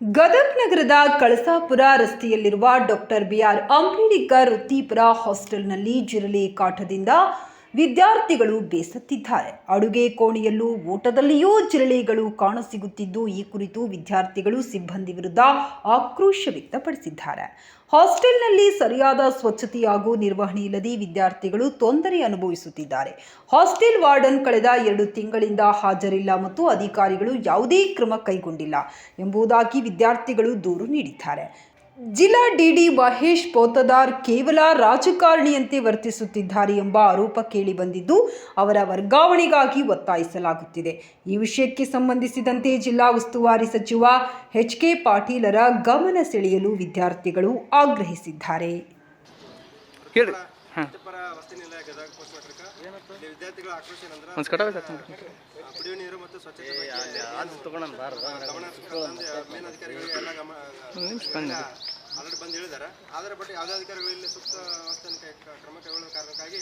ಗದಗ್ ನಗರದ ಕಳಸಾಪುರ ರಸ್ತೆಯಲ್ಲಿರುವ doctor B R Ambedkar ವೃತ್ತಿಪರ ಹಾಸ್ಟೆಲ್ನಲ್ಲಿ ಜಿರಳೆ ಕಾಟದಿಂದ ವಿದ್ಯಾರ್ಥಿಗಳು ಬೇಸತ್ತಿದ್ದಾರೆ. ಅಡುಗೆ ಕೋಣೆಯಲ್ಲೂ ಊಟದಲ್ಲಿಯೂ ಜಿರಳೆಗಳು ಕಾಣಸಿಗುತ್ತಿದ್ದು, ಈ ಕುರಿತು ವಿದ್ಯಾರ್ಥಿಗಳು ಸಿಬ್ಬಂದಿ ವಿರುದ್ಧ ಆಕ್ರೋಶ ವ್ಯಕ್ತಪಡಿಸಿದ್ದಾರೆ. ಹಾಸ್ಟೆಲ್ನಲ್ಲಿ ಸರಿಯಾದ ಸ್ವಚ್ಛತೆ ಹಾಗೂ ನಿರ್ವಹಣೆ ಇಲ್ಲದೆ ವಿದ್ಯಾರ್ಥಿಗಳು ತೊಂದರೆ ಅನುಭವಿಸುತ್ತಿದ್ದಾರೆ. ಹಾಸ್ಟೆಲ್ ವಾರ್ಡನ್ ಕಳೆದ ಎರಡು ತಿಂಗಳಿಂದ ಹಾಜರಿಲ್ಲ ಮತ್ತು ಅಧಿಕಾರಿಗಳು ಯಾವುದೇ ಕ್ರಮ ಕೈಗೊಂಡಿಲ್ಲ ಎಂಬುದಾಗಿ ವಿದ್ಯಾರ್ಥಿಗಳು ದೂರು ನೀಡಿದ್ದಾರೆ. ಜಿಲ್ಲಾ ಡಿಡಿ ಮಹೇಶ್ ಪೋತದಾರ್ ಕೇವಲ ರಾಜಕಾರಣಿಯಂತೆ ವರ್ತಿಸುತ್ತಿದ್ದಾರೆ ಎಂಬ ಆರೋಪ ಕೇಳಿಬಂದಿದ್ದು ಅವರ ವರ್ಗಾವಣೆಗಾಗಿ ಒತ್ತಾಯಿಸಲಾಗುತ್ತಿದೆ. ಈ ವಿಷಯಕ್ಕೆ ಸಂಬಂಧಿಸಿದಂತೆ ಜಿಲ್ಲಾ ಉಸ್ತುವಾರಿ ಸಚಿವ ಎಚ್ ಕೆ ಪಾಟೀಲರ ಗಮನ ಸೆಳೆಯಲು ವಿದ್ಯಾರ್ಥಿಗಳು ಆಗ್ರಹಿಸಿದ್ದಾರೆ. ಆಲ್ರೆಡಿ ಬಂದು ಹೇಳಿದ್ದಾರೆ ಆದರೆ ಬಟ್ ಯಾವುದೇ ಅಧಿಕಾರಿಗಳು ಇಲ್ಲಿ ಸೂಕ್ತ ವ್ಯವಸ್ಥೆಯನ್ನು ಕ್ರಮ ಕೈಗೊಳ್ಳುವ ಕಾರಣಕ್ಕಾಗಿ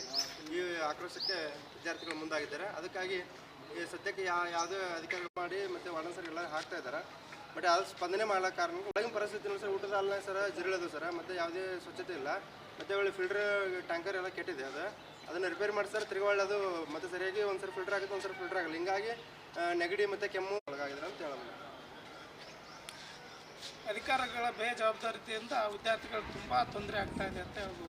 ಈ ಆಕ್ರೋಶಕ್ಕೆ ವಿದ್ಯಾರ್ಥಿಗಳು ಮುಂದಾಗಿದ್ದಾರೆ. ಅದಕ್ಕಾಗಿ ಈ ಸದ್ಯಕ್ಕೆ ಯಾ ಯಾವುದೇ ಅಧಿಕಾರಿಗಳು ಮಾಡಿ ಮತ್ತು ವಾರ್ಡನ್ ಸರ್ ಎಲ್ಲ ಹಾಕ್ತಾ ಇದ್ದಾರೆ. ಬಟ್ ಅದು ಸ್ಪಂದನೆ ಮಾಡೋ ಕಾರಣ ಒಳಗಿನ ಪರಿಸ್ಥಿತಿ ಸರ್ ಊಟದ ಅಲ್ಲ ಸರ್ ಜಿರಳದು ಸರ್. ಮತ್ತು ಯಾವುದೇ ಸ್ವಚ್ಛತೆ ಇಲ್ಲ. ಮತ್ತು ಒಳ್ಳೆ ಫಿಲ್ಟರ್ ಟ್ಯಾಂಕರ್ ಎಲ್ಲ ಕೆಟ್ಟಿದೆ ಅದು. ಅದನ್ನು ರಿಪೇರಿ ಮಾಡಿ ಸರ್. ತಿರ್ಗಿ ಒಳ್ಳೆ ಅದು ಮತ್ತೆ ಸರಿಯಾಗಿ ಒಂದು ಸರಿ ಫಿಲ್ಟರ್ ಆಗುತ್ತೆ ಒಂದು ಸರಿ ಫಿಲ್ಟರ್ ಆಗಲ್ಲ. ಹಿಂಗಾಗಿ ನೆಗಡಿ ಮತ್ತು ಕೆಮ್ಮು ಒಳಗಾಗಿದೆ ಅಂತ ಹೇಳಬಹುದು. ಅಧಿಕಾರಿಗಳ ಬೇಜವಾಬ್ದಾರಿತೆಯಿಂದ ವಿದ್ಯಾರ್ಥಿಗಳು ತುಂಬ ತೊಂದರೆ ಆಗ್ತಾ ಇದೆ ಅಂತ ಹೇಳ್ಬೋದು.